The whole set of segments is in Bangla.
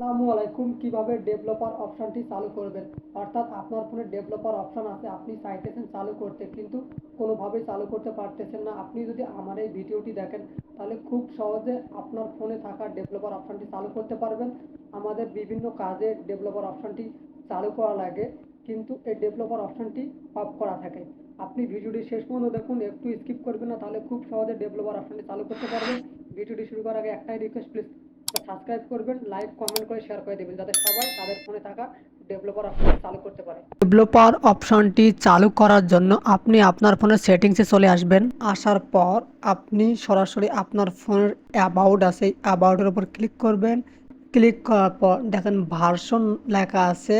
আসসালামু আলাইকুম। কীভাবে ডেভেলপার অপশনটি চালু করবেন? অর্থাৎ আপনার ফোনে ডেভেলপার অপশন আছে, আপনি চাইতেছেন চালু করতে, কিন্তু কোনোভাবেই চালু করতে পারতেছেন না। আপনি যদি আমার এই ভিডিওটি দেখেন, তাহলে খুব সহজে আপনার ফোনে থাকা ডেভেলপার অপশনটি চালু করতে পারবেন। আমাদের বিভিন্ন কাজে ডেভেলপার অপশনটি চালু করা লাগে, কিন্তু এই ডেভেলপার অপশনটি অফ করা থাকে। আপনি ভিডিওটি শেষ পর্যন্ত দেখুন, একটু স্কিপ করবেন না, তাহলে খুব সহজে ডেভেলপার অপশনটি চালু করতে পারবেন। ভিডিওটি শুরু করার আগে একটাই রিকোয়েস্ট, প্লিজ সাবস্ক্রাইব করবেন লাইক কমেন্ট করে শেয়ার করে দেবেন যাতে সবাই তাদের ফোনে থাকা ডেভেলপার অপশন চালু করতে পারে। ডেভেলপার অপশনটি চালু করার জন্য আপনি আপনার ফোনের সেটিংসে চলে আসবেন। আসার পর আপনি সরাসরি আপনার ফোনের অ্যাবাউট আছে অ্যাবাউটের উপর ক্লিক করবেন। ক্লিক করার পর দেখেন ভার্সন লেখা আছে।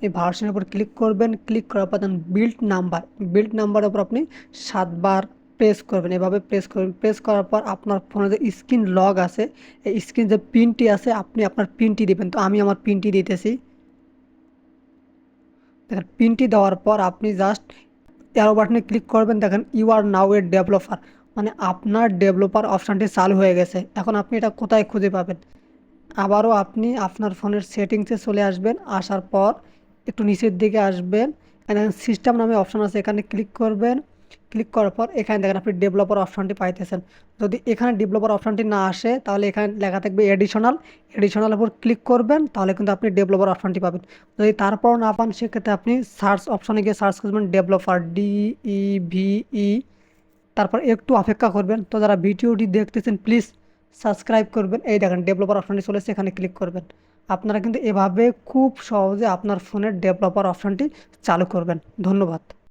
এই ভার্সনের উপর ক্লিক করবেন। ক্লিক করার পর দেখেন বিল্ড নাম্বার বিল্ড নাম্বারের উপর আপনি সাতবার প্রেস করবেন। এভাবে প্রেস করবেন। প্রেস করার পর আপনার ফোনে যে স্ক্রিন লগ আছে, এই স্ক্রিন যে পিনটি আছে, আপনি আপনার পিনটি দিবেন। তো আমি আমার পিনটি দিতেছি। দেখেন পিনটি দেওয়ার পর আপনি জাস্ট অ্যারো বাটনে ক্লিক করবেন। দেখেন you R now A developer মানে আপনার ডেভেলপার অপশানটি চালু হয়ে গেছে। এখন আপনি এটা কোথায় খুঁজে পাবেন? আবারও আপনি আপনার ফোনের সেটিংসে চলে আসবেন। আসার পর একটু নিচের দিকে আসবেন। সিস্টেম নামে অপশান আছে। এখানে ক্লিক করবেন। ক্লিক করার পর এখানে দেখেন আপনি ডেভেলপার অপশানটি পাইতেছেন। যদি এখানে ডেভেলপার অপশানটি না আসে, তাহলে এখানে লেখা থাকবে এডিশনাল এডিশনাল উপর ক্লিক করবেন, তাহলে কিন্তু আপনি ডেভেলপার অপশানটি পাবেন। যদি তারপর না পান, সেক্ষেত্রে আপনি সার্চ অপশানে গিয়ে সার্চ করবেন developer D E V E তারপর একটু অপেক্ষা করবেন। তো যারা ভিডিওটি দেখতেছেন প্লিজ সাবস্ক্রাইব করবেন। এই দেখেন ডেভেলপার অপশানটি চলেছে এখানে ক্লিক করবেন। আপনারা কিন্তু এভাবে খুব সহজে আপনার ফোনের ডেভেলপার অপশানটি চালু করবেন। ধন্যবাদ।